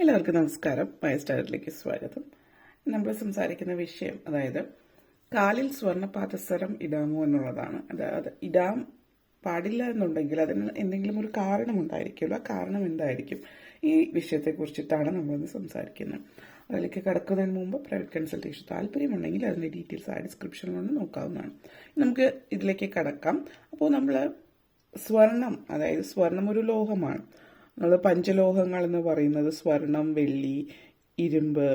എല്ലാവർക്കും നമസ്കാരം. മൈ സ്റ്റാറിലേക്ക് സ്വാഗതം. നമ്മൾ സംസാരിക്കുന്ന വിഷയം അതായത് കാലിൽ സ്വർണ പാദസരം ഇടാമോ എന്നുള്ളതാണ്. അതായത് ഇടാം പാടില്ല എന്നുണ്ടെങ്കിൽ അതിന് എന്തെങ്കിലും ഒരു കാരണമുണ്ടായിരിക്കുമല്ലോ ആ കാരണം എന്തായിരിക്കും? ഈ വിഷയത്തെ കുറിച്ചിട്ടാണ് നമ്മളിന്ന് സംസാരിക്കുന്നത്. അതിലേക്ക് കടക്കുന്നതിന് മുമ്പ് പ്രൈവറ്റ് കൺസൾട്ടേഷൻ താല്പര്യമുണ്ടെങ്കിൽ അതിന്റെ ഡീറ്റെയിൽസ് ആ ഡിസ്ക്രിപ്ഷനിലൊന്ന് നോക്കാവുന്നതാണ്. നമുക്ക് ഇതിലേക്ക് കടക്കാം. അപ്പോൾ നമ്മൾ സ്വർണം അതായത് സ്വർണം ഒരു ലോഹമാണ്. നമ്മൾ പഞ്ചലോഹങ്ങൾ എന്ന് പറയുന്നത് സ്വർണം വെള്ളി ഇരുമ്പ്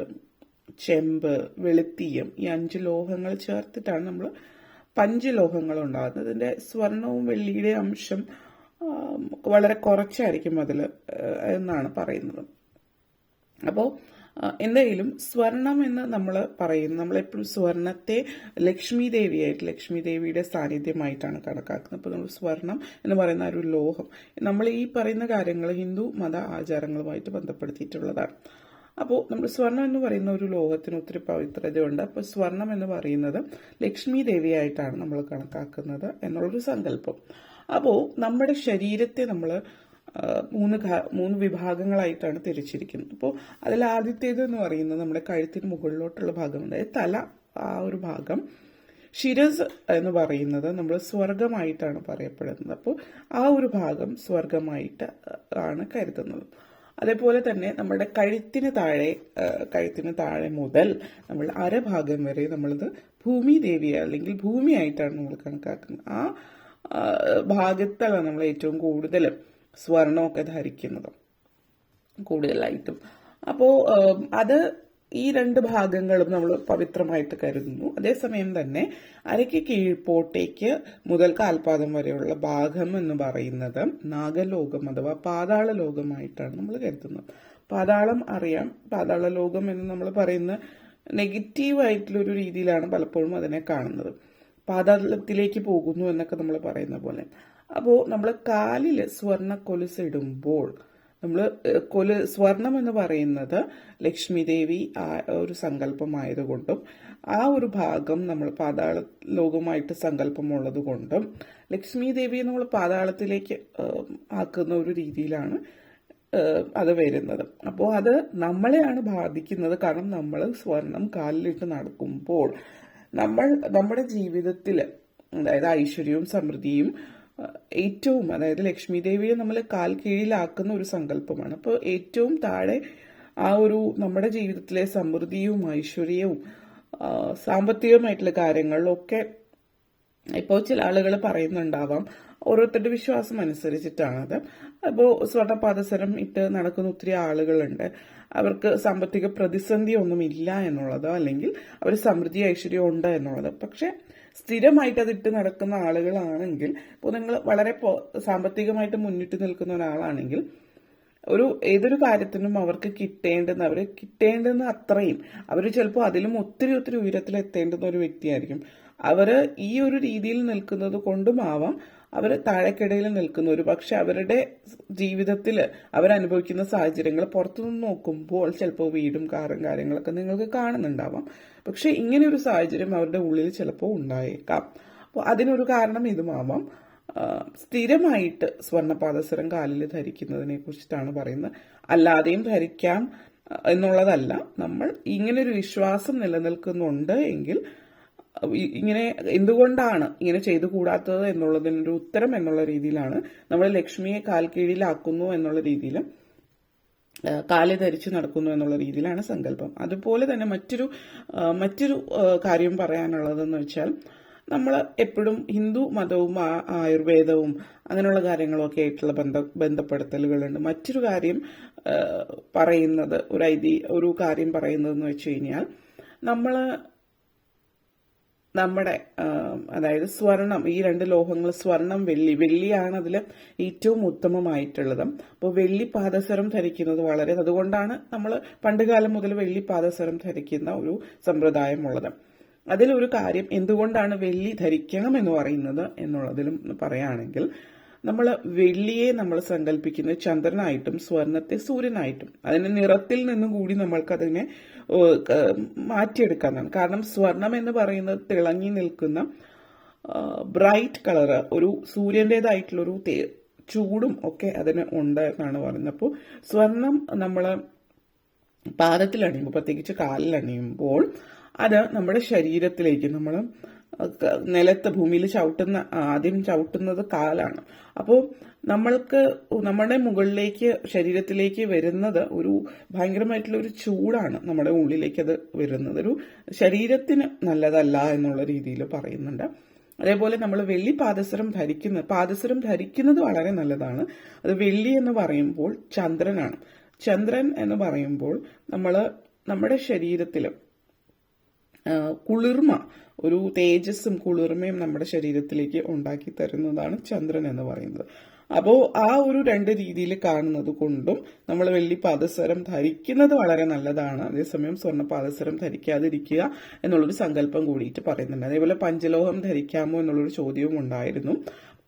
ചെമ്പ് വെളുത്തീയം ഈ അഞ്ച് ലോഹങ്ങൾ ചേർത്തിട്ടാണ് നമ്മൾ പഞ്ചലോഹങ്ങൾ ഉണ്ടാകുന്നത്. അതിന്റെ സ്വർണവും വെള്ളിയുടെ അംശം വളരെ കുറച്ചായിരിക്കും അതിൽ എന്നാണ് പറയുന്നത്. അപ്പോൾ എന്തായാലും സ്വർണം എന്ന് നമ്മൾ പറയുന്നു നമ്മളെപ്പോഴും സ്വർണത്തെ ലക്ഷ്മി ദേവിയായിട്ട് ലക്ഷ്മി ദേവിയുടെ സാന്നിധ്യമായിട്ടാണ് കണക്കാക്കുന്നത്. അപ്പോൾ നമ്മൾ സ്വർണം എന്ന് പറയുന്ന ഒരു ലോഹം. നമ്മൾ ഈ പറയുന്ന കാര്യങ്ങൾ ഹിന്ദു മത ആചാരങ്ങളുമായിട്ട് ബന്ധപ്പെടുത്തിയിട്ടുള്ളതാണ്. അപ്പോൾ നമ്മൾ സ്വർണം എന്ന് പറയുന്ന ഒരു ലോഹത്തിന് ഒത്തിരി പവിത്രതയുണ്ട്. അപ്പോൾ സ്വർണം എന്ന് പറയുന്നത് ലക്ഷ്മി ദേവിയായിട്ടാണ് നമ്മൾ കണക്കാക്കുന്നത് എന്നുള്ളൊരു സങ്കല്പം. അപ്പോൾ നമ്മുടെ ശരീരത്തെ നമ്മൾ മൂന്ന് മൂന്ന് വിഭാഗങ്ങളായിട്ടാണ് തിരിച്ചിരിക്കുന്നത്. അപ്പോൾ അതിൽ ആദ്യത്തേത് എന്ന് പറയുന്നത് നമ്മുടെ കഴുത്തിന് മുകളിലോട്ടുള്ള ഭാഗം അതായത് തല ആ ഒരു ഭാഗം. ശിരസ് എന്ന് പറയുന്നത് നമ്മൾ സ്വർഗമായിട്ടാണ് പറയപ്പെടുന്നത്. അപ്പോൾ ആ ഒരു ഭാഗം സ്വർഗമായിട്ട് ആണ് കരുതുന്നത്. അതേപോലെ തന്നെ നമ്മുടെ കഴുത്തിന് താഴെ കഴുത്തിന് താഴെ മുതൽ നമ്മൾ അരഭാഗം വരെ നമ്മളിത് ഭൂമി ദേവിയെ അല്ലെങ്കിൽ ഭൂമിയായിട്ടാണ് നമ്മൾ കണക്കാക്കുന്നത്. ആ ഭാഗത്താണ് നമ്മൾ ഏറ്റവും കൂടുതൽ സ്വർണമൊക്കെ ധരിക്കുന്നത് കൂടുതലായിട്ടും. അപ്പോൾ അത് ഈ രണ്ട് ഭാഗങ്ങളും നമ്മൾ പവിത്രമായിട്ട് കരുതുന്നു. അതേസമയം തന്നെ അരയ്ക്ക് കീഴ്പോട്ടേക്ക് മുതൽ കാൽപാദം വരെയുള്ള ഭാഗം എന്ന് പറയുന്നത് നാഗലോകം അഥവാ പാതാള ലോകമായിട്ടാണ് നമ്മൾ കരുതുന്നത്. പാതാളം അറിയാം. പാതാള ലോകം എന്ന് നമ്മൾ പറയുന്ന നെഗറ്റീവ് ആയിട്ടുള്ളൊരു രീതിയിലാണ് പലപ്പോഴും അതിനെ കാണുന്നത്. പാതാളത്തിലേക്ക് പോകുന്നു എന്നൊക്കെ നമ്മൾ പറയുന്ന പോലെ. അപ്പോൾ നമ്മൾ കാലിൽ സ്വർണ കൊലുസ് ഇടുമ്പോൾ നമ്മൾ കൊൽ സ്വർണം എന്ന് പറയുന്നത് ലക്ഷ്മി ദേവി ആ ഒരു സങ്കല്പമായതുകൊണ്ടും ആ ഒരു ഭാഗം നമ്മൾ പാതാള ലോകമായിട്ട് സങ്കല്പമുള്ളത് കൊണ്ടും ലക്ഷ്മി നമ്മൾ പാതാളത്തിലേക്ക് ആക്കുന്ന ഒരു രീതിയിലാണ് അത് വരുന്നത്. അപ്പോൾ അത് നമ്മളെയാണ് ബാധിക്കുന്നത്. കാരണം നമ്മൾ സ്വർണം കാലിലിട്ട് നടക്കുമ്പോൾ നമ്മൾ നമ്മുടെ ജീവിതത്തിൽ അതായത് ഐശ്വര്യവും സമൃദ്ധിയും ഏറ്റവും അതായത് ലക്ഷ്മി ദേവിയെ നമ്മൾ കാൽ കീഴിലാക്കുന്ന ഒരു സങ്കല്പമാണ്. അപ്പോൾ ഏറ്റവും താഴെ ആ ഒരു നമ്മുടെ ജീവിതത്തിലെ സമൃദ്ധിയും ഐശ്വര്യവും സാമ്പത്തികമായിട്ടുള്ള കാര്യങ്ങളിലൊക്കെ ഇപ്പോൾ ചില ആളുകൾ പറയുന്നുണ്ടാവാം ഓരോരുത്തരുടെ വിശ്വാസം അനുസരിച്ചിട്ടാണത്. അപ്പോൾ സ്വർണപാദസരം ഇട്ട് നടക്കുന്ന ഒത്തിരി ആളുകളുണ്ട്. അവർക്ക് സാമ്പത്തിക പ്രതിസന്ധി ഒന്നും ഇല്ല എന്നുള്ളതോ അല്ലെങ്കിൽ അവർ സമൃദ്ധി ഐശ്വര്യം ഉണ്ട് എന്നുള്ളത്. പക്ഷെ സ്ഥിരമായിട്ട് അതിട്ട് നടക്കുന്ന ആളുകളാണെങ്കിൽ ഇപ്പോൾ നിങ്ങൾ വളരെ സാമ്പത്തികമായിട്ട് മുന്നിട്ട് നിൽക്കുന്ന ഒരാളാണെങ്കിൽ ഒരു ഏതൊരു കാര്യത്തിനും അവർക്ക് കിട്ടേണ്ടെന്ന് അവർ കിട്ടേണ്ടെന്ന് അത്രയും അവർ ചിലപ്പോൾ അതിലും ഒത്തിരി ഒത്തിരി ഉയരത്തിൽ എത്തേണ്ടുന്ന ഒരു വ്യക്തിയായിരിക്കും. അവർ ഈ ഒരു രീതിയിൽ നിൽക്കുന്നത് കൊണ്ടുമാവാം അവർ താഴെക്കിടയിൽ നിൽക്കുന്ന. ഒരു പക്ഷെ അവരുടെ ജീവിതത്തിൽ അവരനുഭവിക്കുന്ന സാഹചര്യങ്ങൾ പുറത്തുനിന്ന് നോക്കുമ്പോൾ ചിലപ്പോൾ വീടും കാറും കാര്യങ്ങളൊക്കെ നിങ്ങൾക്ക് കാണുന്നുണ്ടാവാം. പക്ഷെ ഇങ്ങനെ ഒരു സാഹചര്യം അവരുടെ ഉള്ളിൽ ചിലപ്പോൾ ഉണ്ടായേക്കാം. അപ്പോൾ അതിനൊരു കാരണം ഇതുമാവാം സ്ഥിരമായിട്ട് സ്വർണപാദസരം കാലിൽ ധരിക്കുന്നതിനെ കുറിച്ചിട്ടാണ് പറയുന്നത്. അല്ലാതെയും ധരിക്കാം എന്നുള്ളതല്ല. നമ്മൾ ഇങ്ങനൊരു വിശ്വാസം നിലനിൽക്കുന്നുണ്ട് എങ്കിൽ ഇങ്ങനെ എന്തുകൊണ്ടാണ് ഇങ്ങനെ ചെയ്തു കൂടാത്തത് എന്നുള്ളതിനൊരു ഉത്തരം എന്നുള്ള രീതിയിലാണ് നമ്മൾ ലക്ഷ്മിയെ കാൽ കീഴിലാക്കുന്നു എന്നുള്ള രീതിയിൽ ആ, കാൽ ധരിച്ച് നടക്കുന്നു എന്നുള്ള രീതിയിലാണ് സങ്കല്പം. അതുപോലെ തന്നെ മറ്റൊരു മറ്റൊരു കാര്യം പറയാനുള്ളതെന്ന് വെച്ചാൽ നമ്മൾ എപ്പോഴും ഹിന്ദു മതവും ആയുർവേദവും അങ്ങനെയുള്ള കാര്യങ്ങളൊക്കെ ആയിട്ടുള്ള ബന്ധ ബന്ധപ്പെടുത്തലുകളുണ്ട്. മറ്റൊരു കാര്യം പറയുന്നത് ഒരു ഐതി ഒരു കാര്യം പറയുന്നതെന്ന് വെച്ച് കഴിഞ്ഞാൽ നമ്മൾ നമ്മുടെ അതായത് സ്വർണം ഈ രണ്ട് ലോഹങ്ങൾ സ്വർണം വെള്ളി. വെള്ളിയാണ് അതിൽ ഏറ്റവും ഉത്തമമായിട്ടുള്ളത്. അപ്പോൾ വെള്ളി പാദസരം ധരിക്കുന്നത് വളരെ അതുകൊണ്ടാണ് നമ്മൾ പണ്ടുകാലം മുതൽ വെള്ളി പാദസരം ധരിക്കുന്ന ഒരു സമ്പ്രദായമുള്ളത്. അതിലൊരു കാര്യം എന്തുകൊണ്ടാണ് വെള്ളി ധരിക്കണം എന്ന് പറയുന്നത് എന്നുള്ളതിലും പറയുകയാണെങ്കിൽ നമ്മൾ വെള്ളിയെ നമ്മൾ സങ്കല്പിക്കുന്നത് ചന്ദ്രനായിട്ടും സ്വർണത്തെ സൂര്യനായിട്ടും. അതിന് നിറത്തിൽ നിന്നും കൂടി നമ്മൾക്ക് അതിനെ ഏഹ്, മാറ്റിയെടുക്കാന്നാണ് കാരണം സ്വർണം എന്ന് പറയുന്നത് തിളങ്ങി നിൽക്കുന്ന ബ്രൈറ്റ് കളർ ഒരു സൂര്യന്റെതായിട്ടുള്ളൊരു ചൂടും ഒക്കെ അതിന് ഉണ്ട് എന്നാണ് പറയുന്നത്. അപ്പോൾ സ്വർണം നമ്മൾ പാദത്തിൽ അണിയുമ്പോൾ പ്രത്യേകിച്ച് കാലിൽ അണിയുമ്പോൾ അത് നമ്മുടെ ശരീരത്തിലേക്ക് നമ്മൾ നിലത്ത് ഭൂമിയിൽ ചവിട്ടുന്ന ആദ്യം ചവിട്ടുന്നത് കാലാണ്. അപ്പോൾ നമ്മൾക്ക് നമ്മുടെ മുകളിലേക്ക് ശരീരത്തിലേക്ക് വരുന്നത് ഒരു ഭയങ്കരമായിട്ടുള്ള ഒരു ചൂടാണ് നമ്മുടെ ഉള്ളിലേക്ക് അത് വരുന്നത്. ഒരു ശരീരത്തിന് നല്ലതല്ല എന്നുള്ള രീതിയിൽ പറയുന്നുണ്ട്. അതേപോലെ നമ്മൾ വെള്ളി പാദസരം ധരിക്കുന്ന പാദസരം ധരിക്കുന്നത് വളരെ നല്ലതാണ്. അത് വെള്ളി എന്ന് പറയുമ്പോൾ ചന്ദ്രനാണ്. ചന്ദ്രൻ എന്ന് പറയുമ്പോൾ നമ്മൾ നമ്മുടെ ശരീരത്തിലും കുളിർമ ഒരു തേജസ്സും കുളിർമയും നമ്മുടെ ശരീരത്തിലേക്ക് ഉണ്ടാക്കി തരുന്നതാണ് ചന്ദ്രൻ എന്ന് പറയുന്നത്. അപ്പോൾ ആ ഒരു രണ്ട് രീതിയിൽ കാണുന്നത് കൊണ്ടും നമ്മൾ വെള്ളി പാദസരം ധരിക്കുന്നത് വളരെ നല്ലതാണ്. അതേസമയം സ്വർണ പാദസരം ധരിക്കാതിരിക്കുക എന്നുള്ളൊരു സങ്കല്പം കൂടിയിട്ട് പറയുന്നുണ്ട്. അതേപോലെ പഞ്ചലോഹം ധരിക്കാമോ എന്നുള്ളൊരു ചോദ്യവും ഉണ്ടായിരുന്നു.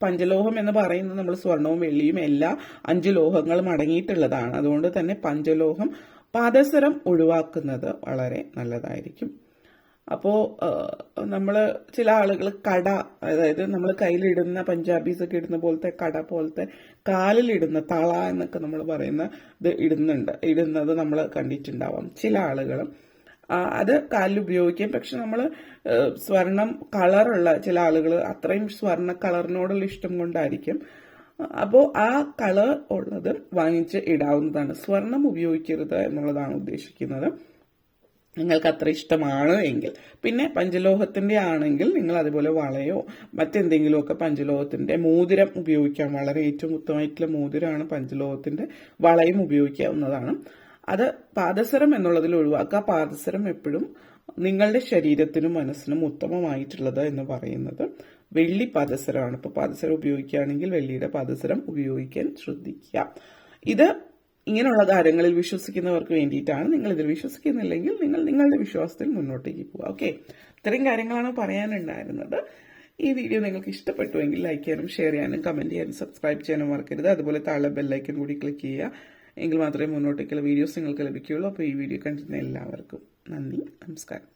പഞ്ചലോഹം എന്ന് പറയുന്നത് നമ്മൾ സ്വർണവും വെള്ളിയും എല്ലാ അഞ്ച് ലോഹങ്ങളും അടങ്ങിയിട്ടുള്ളതാണ് അതുകൊണ്ട് തന്നെ പഞ്ചലോഹം പാദസരം ഒഴിവാക്കുന്നത് വളരെ നല്ലതായിരിക്കും. അപ്പോൾ നമ്മൾ ചില ആളുകൾ കട അതായത് നമ്മൾ കയ്യിലിടുന്ന പഞ്ചാബീസ് ഒക്കെ ഇടുന്ന പോലത്തെ കട പോലത്തെ കാലിലിടുന്ന തള എന്നൊക്കെ നമ്മൾ പറയുന്ന ഇത് ഇടുന്നുണ്ട്. ഇടുന്നത് നമ്മൾ കണ്ടിട്ടുണ്ടാവാം. ചില ആളുകൾ അത് കാലിൽ ഉപയോഗിക്കും പക്ഷെ നമ്മൾ സ്വർണം കളറുള്ള ചില ആളുകൾ അത്രയും സ്വർണ കളറിനോടുള്ള ഇഷ്ടം കൊണ്ടായിരിക്കും. അപ്പോൾ ആ കളർ ഉള്ളത് വാങ്ങിച്ച് ഇടാവുന്നതാണ്. സ്വർണം ഉപയോഗിക്കരുത് എന്നുള്ളതാണ് ഉദ്ദേശിക്കുന്നത്. നിങ്ങൾക്ക് അത്ര ഇഷ്ടമാണ് എങ്കിൽ. പിന്നെ പഞ്ചലോഹത്തിന്റെ ആണെങ്കിൽ നിങ്ങൾ അതുപോലെ വളയോ മറ്റെന്തെങ്കിലുമൊക്കെ പഞ്ചലോഹത്തിന്റെ മോതിരം ഉപയോഗിക്കാം. വളരെ ഏറ്റവും ഉത്തമമായിട്ടുള്ള മോതിരമാണ് പഞ്ചലോഹത്തിന്റെ വളയും ഉപയോഗിക്കാവുന്നതാണ്. അത് പാദസരം എന്നുള്ളതിൽ ഒഴിവാക്കുക. പാദസരം എപ്പോഴും നിങ്ങളുടെ ശരീരത്തിനും മനസ്സിനും ഉത്തമമായിട്ടുള്ളത് എന്ന് പറയുന്നത് വെള്ളി പാദസരമാണ്. ഇപ്പോൾ പാദസരം ഉപയോഗിക്കുകയാണെങ്കിൽ വെള്ളിയുടെ പാദസരം ഉപയോഗിക്കാൻ ശ്രദ്ധിക്കുക. ഇത് ഇങ്ങനെയുള്ള കാര്യങ്ങളിൽ വിശ്വസിക്കുന്നവർക്ക് വേണ്ടിയിട്ടാണ് നിങ്ങൾ ഇതിൽ വിശ്വസിക്കുന്നില്ലെങ്കിൽ നിങ്ങൾ നിങ്ങളുടെ വിശ്വാസത്തിൽ മുന്നോട്ടേക്ക് പോവുക. ഓക്കെ ഇത്രയും കാര്യങ്ങളാണ് പറയാനുണ്ടായിരുന്നത്. ഈ വീഡിയോ നിങ്ങൾക്ക് ഇഷ്ടപ്പെട്ടുവെങ്കിൽ ലൈക്ക് ചെയ്യാനും ഷെയർ ചെയ്യാനും കമന്റ് ചെയ്യാനും സബ്സ്ക്രൈബ് ചെയ്യാനും മറക്കരുത്. അതുപോലെ താഴെ ബെല്ലൈക്കൻ കൂടി ക്ലിക്ക് ചെയ്യുക. എങ്കിൽ മാത്രമേ മുന്നോട്ടേക്കുള്ള വീഡിയോസ് നിങ്ങൾക്ക് ലഭിക്കുകയുള്ളൂ. അപ്പോൾ ഈ വീഡിയോ കണ്ടിരുന്ന എല്ലാവർക്കും നന്ദി നമസ്കാരം.